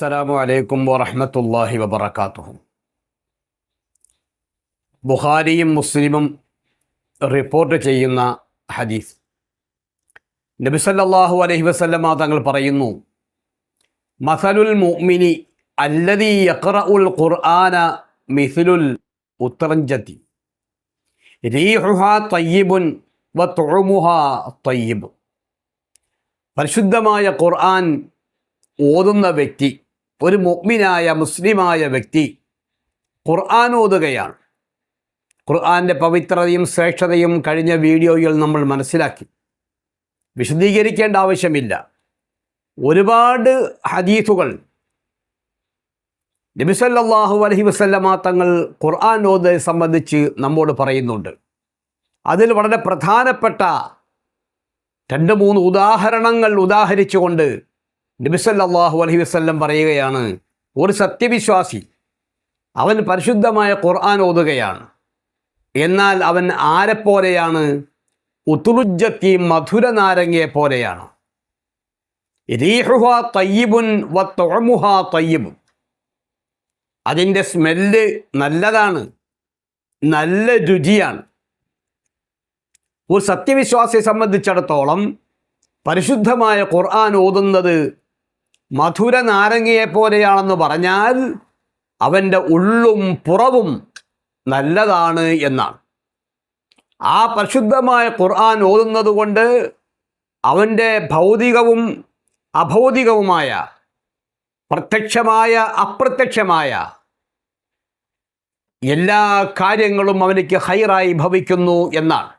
അസ്സലാമു അലൈക്കും വറഹ്മത്തുള്ളാഹി വബറകാതുഹു. ബുഖാരിയും മുസ്ലിമും റിപ്പോർട്ട് ചെയ്യുന്ന ഹദീസ്. നബി സല്ലല്ലാഹു അലൈഹി വസല്ലമ തങ്ങൾ പറയുന്നു മസലുൽ മുഅ്മിനി അല്ലദീ യഖറഉൽ ഖുർആന മിസ്ലുൽ ഉത്രഞ്ചതി റീഹുഹ തയ്യിബുൻ വ തുഅമുഹാ തയ്യിബ്. പരിശുദ്ധമായ ഖുർആൻ ഓതുന്ന വ്യക്തി ഒരു മുഗ്മിനായ മുസ്ലിമായ വ്യക്തി ഖുർആൻ ഓതുകയാണ് ഖുർആന്റെ പവിത്രതയും ശ്രേഷ്ഠതയും കഴിഞ്ഞ വീഡിയോയിൽ നമ്മൾ മനസ്സിലാക്കി. വിശദീകരിക്കേണ്ട ആവശ്യമില്ല. ഒരുപാട് ഹദീസുകൾ നബിസല്ലാഹു അലഹി വസ്ല്ലമ തങ്ങൾ ഖുർആൻ ഓത് സംബന്ധിച്ച് നമ്മോട് പറയുന്നുണ്ട്. അതിൽ വളരെ പ്രധാനപ്പെട്ട രണ്ട് മൂന്ന് ഉദാഹരണങ്ങൾ ഉദാഹരിച്ചുകൊണ്ട് നബിസല്ലാഹു അലഹി വസ്ല്ലം പറയുകയാണ് ഒരു സത്യവിശ്വാസി അവൻ പരിശുദ്ധമായ ഖുർആൻ ഓതുകയാണ്. എന്നാൽ അവൻ ആരെപ്പോലെയാണ് ഉത്തുലുജത്തി മധുര നാരങ്ങയെ പോലെയാണ്. തയ്യിബുൻ വ അതിന്റെ സ്മെല്ല് നല്ലതാണ് നല്ല രുചിയാണ്. ഒരു സത്യവിശ്വാസിയെ സംബന്ധിച്ചിടത്തോളം പരിശുദ്ധമായ ഖുർആൻ ഓതുന്നത് മധുര നാരങ്ങയെ പോലെയാണെന്ന് പറഞ്ഞാൽ അവന്റെ ഉള്ളും പുറവും നല്ലതാണ് എന്നാണ്. ആ പരിശുദ്ധമായ ഖുർആൻ ഓതുന്നത് കൊണ്ട് അവന്റെ ഭൗതികവും അഭൗതികവുമായ പ്രത്യക്ഷമായ അപ്രത്യക്ഷമായ എല്ലാ കാര്യങ്ങളും അവനിക്ക് ഹൈറായി ഭവിക്കുന്നു എന്നാണ്.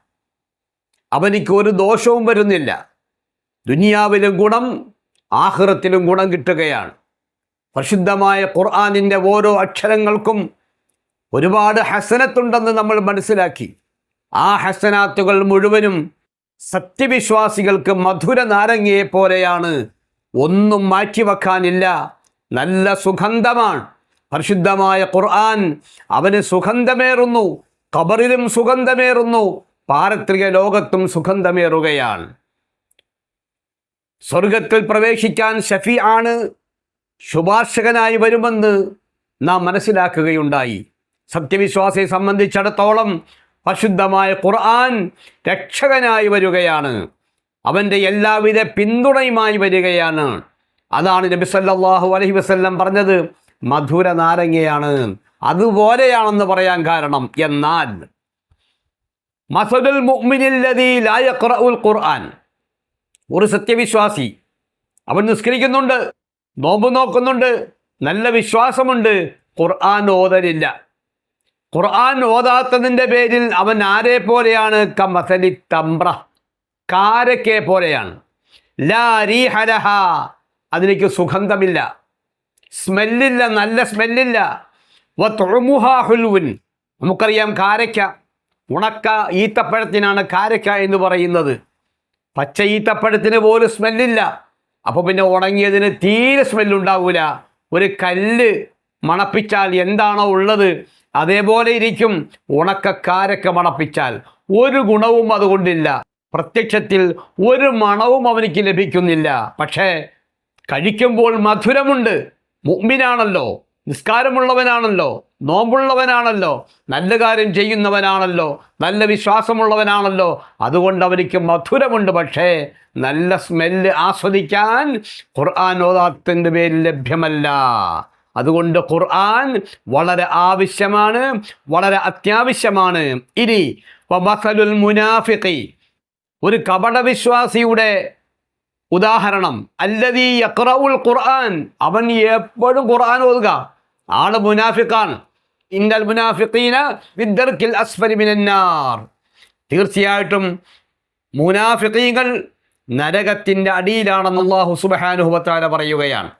അവനിക്ക് ഒരു ദോഷവും വരുന്നില്ല. ദുനിയാവിലും ഗുണം ആഹ്റത്തിലും ഗുണം കിട്ടുകയാണ്. പ്രസിദ്ധമായ ഖുർആാനിന്റെ ഓരോ അക്ഷരങ്ങൾക്കും ഒരുപാട് ഹസനത്തുണ്ടെന്ന് നമ്മൾ മനസ്സിലാക്കി. ആ ഹസനാത്തുകൾ മുഴുവനും സത്യവിശ്വാസികൾക്ക് മധുര നാരങ്ങയെ പോലെയാണ്. ഒന്നും മാറ്റിവെക്കാനില്ല. നല്ല സുഗന്ധമാണ്. പരിശുദ്ധമായ ഖുർആൻ അവന് സുഗന്ധമേറുന്നു. കബറിലും സുഗന്ധമേറുന്നു. പാരത്രിക ലോകത്തും സുഗന്ധമേറുകയാണ്. സ്വർഗത്തിൽ പ്രവേശിക്കാൻ ഷഫി ആണ്. ശുപാർശകനായി വരുമെന്ന് നാം മനസ്സിലാക്കുകയുണ്ടായി. സത്യവിശ്വാസിയെ സംബന്ധിച്ചിടത്തോളം പരിശുദ്ധമായ ഖുർആൻ രക്ഷകനായി വരികയാണ്. അവന്റെ എല്ലാവിധ പിന്തുണയുമായി വരികയാണ്. അതാണ് നബി സല്ലല്ലാഹു അലഹി വസല്ലം പറഞ്ഞത് മധുര നാരങ്ങയാണ്. അതുപോലെയാണെന്ന് പറയാൻ കാരണം എന്നാൽ മസദുൽ മുഅ്മിനില്ലദീ ലാ യഖറഉൽ ഖുർആൻ. ഒരു സത്യവിശ്വാസി. അവൻ നിസ്കരിക്കുന്നുണ്ട് നോമ്പ് നോക്കുന്നുണ്ട് നല്ല വിശ്വാസമുണ്ട് ഖുർആൻ ഓതലില്ല. ഖുർആൻ ഓതാത്തതിന്റെ പേരിൽ അവൻ ആരെ പോലെയാണ്? കമസലി തമ്പ്ര. കാരക്കെ പോലെയാണ്. ലാ റീഹലഹ അതിലേക്ക് സുഗന്ധമില്ല. സ്മെല്ലില്ല നല്ല സ്മെല്ലില്ല. വ തൊഴുമുഹാ ഹുൽവുൻ. നമുക്കറിയാം കാരക്ക ഉണക്ക ഈത്തപ്പഴത്തിനാണ് കാരക്ക എന്ന് പറയുന്നത്. പച്ച ഈത്തപ്പഴത്തിന് പോലും സ്മെല്ലില്ല. അപ്പോൾ പിന്നെ ഉണങ്ങിയതിന് തീരെ സ്മെല്ലുണ്ടാവില്ല ഒരു കല്ല് മണപ്പിച്ചാൽ എന്താണോ ഉള്ളത് അതേപോലെ ഇരിക്കും. ഉണക്കക്കാരൊക്കെ മണപ്പിച്ചാൽ ഒരു ഗുണവും അതുകൊണ്ടില്ല. പ്രത്യക്ഷത്തിൽ ഒരു മണവും അവനിക്ക് ലഭിക്കുന്നില്ല. പക്ഷേ കഴിക്കുമ്പോൾ മധുരമുണ്ട്. മുമ്പിനാണല്ലോ. നിസ്കാരമുള്ളവനാണല്ലോ നോമ്പുള്ളവനാണല്ലോ നല്ല കാര്യം ചെയ്യുന്നവനാണല്ലോ നല്ല വിശ്വാസമുള്ളവനാണല്ലോ. അതുകൊണ്ട് അവനിക്ക് മധുരമുണ്ട്. പക്ഷേ നല്ല സ്മെല്ല് ആസ്വദിക്കാൻ ഖുർആൻ ഓതാത്തിന്റെ പേരിൽ ലഭ്യമല്ല. അതുകൊണ്ട് ഖുർആൻ വളരെ ആവശ്യമാണ് വളരെ അത്യാവശ്യമാണ്. ഇനി മുനാഫിഖി ഒരു കപടവിശ്വാസിയുടെ ഉദാഹരണം അല്ലതീ യക്രഉൽ ഖുർആൻ. അവൻ എപ്പോഴും ഖുർആൻ ഓതുക. ആൾ മുനാഫിഖാണ് ഇന്നൽ മുനാഫിഖീന വിദ്ദർക്കിൽ അസ്ഫരി മിനന്നാർ തീർച്ചയായിട്ടും മുനാഫിഖീങ്ങൾ നരകത്തിന്റെ അടിയിലാണെന്ന് അള്ളാഹു സുബഹാനുഹുബത്താല പറയുകയാണ്.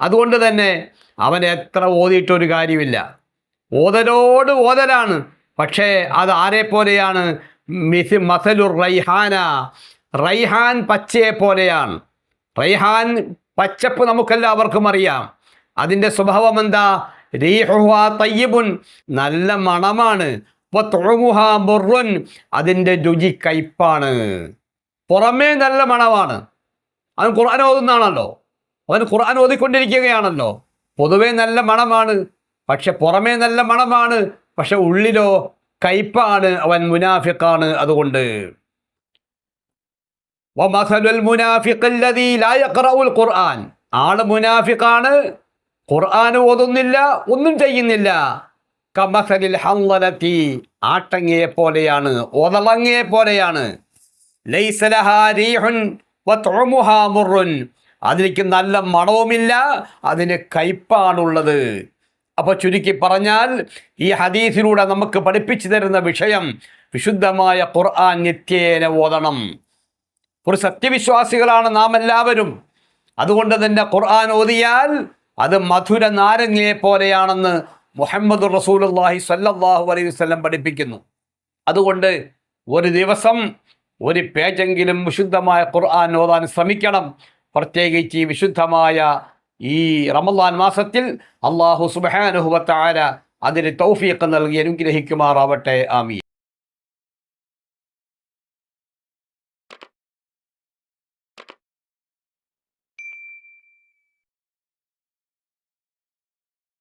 അതുകൊണ്ട് തന്നെ അവൻ എത്ര ഓതിയിട്ടൊരു കാര്യമില്ല. ഓതലോട് ഓതലാണ്. പക്ഷേ അത് ആരെ പോലെയാണ് മിസ് മസലുർ റൈഹാന. റൈഹാൻ പച്ചയെ പോലെയാണ്. റൈഹാൻ പച്ചപ്പ് നമുക്കെല്ലാവർക്കും അറിയാം. അതിന്റെ സ്വഭാവം എന്താ? റീഹുഹ തയ്യബുൻ നല്ല മണമാണ്. അതിന്റെ രുചി കയ്പാണ്. പുറമേ നല്ല മണമാണ്. അവൻ ഖുർആൻ ഓതുന്നാണല്ലോ അവൻ ഖുർആൻ ഓതിക്കൊണ്ടിരിക്കുകയാണല്ലോ. പൊതുവേ നല്ല മണമാണ്. പക്ഷെ പുറമേ നല്ല മണമാണ്. പക്ഷെ ഉള്ളിലോ കയ്പാണ്. അവൻ മുനാഫിക്കാണ് അതുകൊണ്ട് വമസലുൽ മുനാഫിഖല്ലദീ ലാ യഖറഉൽ ഖുർആൻ. ആൾ മുനാഫിക്കാണ് ഖുർആൻ ഓതുന്നില്ല ഒന്നും ചെയ്യുന്നില്ല. കമസലിൽ ഹംലത്തി ആട്ടങ്ങയെ പോലെയാണ് ഒതളങ്ങിയെ പോലെയാണ്. അതിലേക്ക് നല്ല മണവുമില്ല അതിന് കയ്പാണുള്ളത് അപ്പോൾ ചുരുക്കി പറഞ്ഞാൽ ഈ ഹദീസിലൂടെ നമുക്ക് പഠിപ്പിച്ചു തരുന്ന വിഷയം വിശുദ്ധമായ ഖുർആൻ നിത്യേന ഓതണം. ഒരു സത്യവിശ്വാസികളാണ് നാം എല്ലാവരും അതുകൊണ്ട് തന്നെ ഖുർആൻ ഓതിയാൽ അത് മധുര നാരങ്ങയെ പോലെയാണെന്ന് മുഹമ്മദ് റസൂലുള്ളാഹി സല്ലാഹു അലൈഹി വസല്ലം പഠിപ്പിക്കുന്നു. അതുകൊണ്ട് ഒരു ദിവസം ഒരു പേജെങ്കിലും വിശുദ്ധമായ ഖുർആൻ ഓതാൻ ശ്രമിക്കണം. പ്രത്യേകിച്ച് ഈ വിശുദ്ധമായ ഈ റമദാൻ മാസത്തിൽ അള്ളാഹു വ അതിന് തൗഫീഖ് നൽകി അനുഗ്രഹിക്കുമാറാവട്ടെ. ആമീൻ.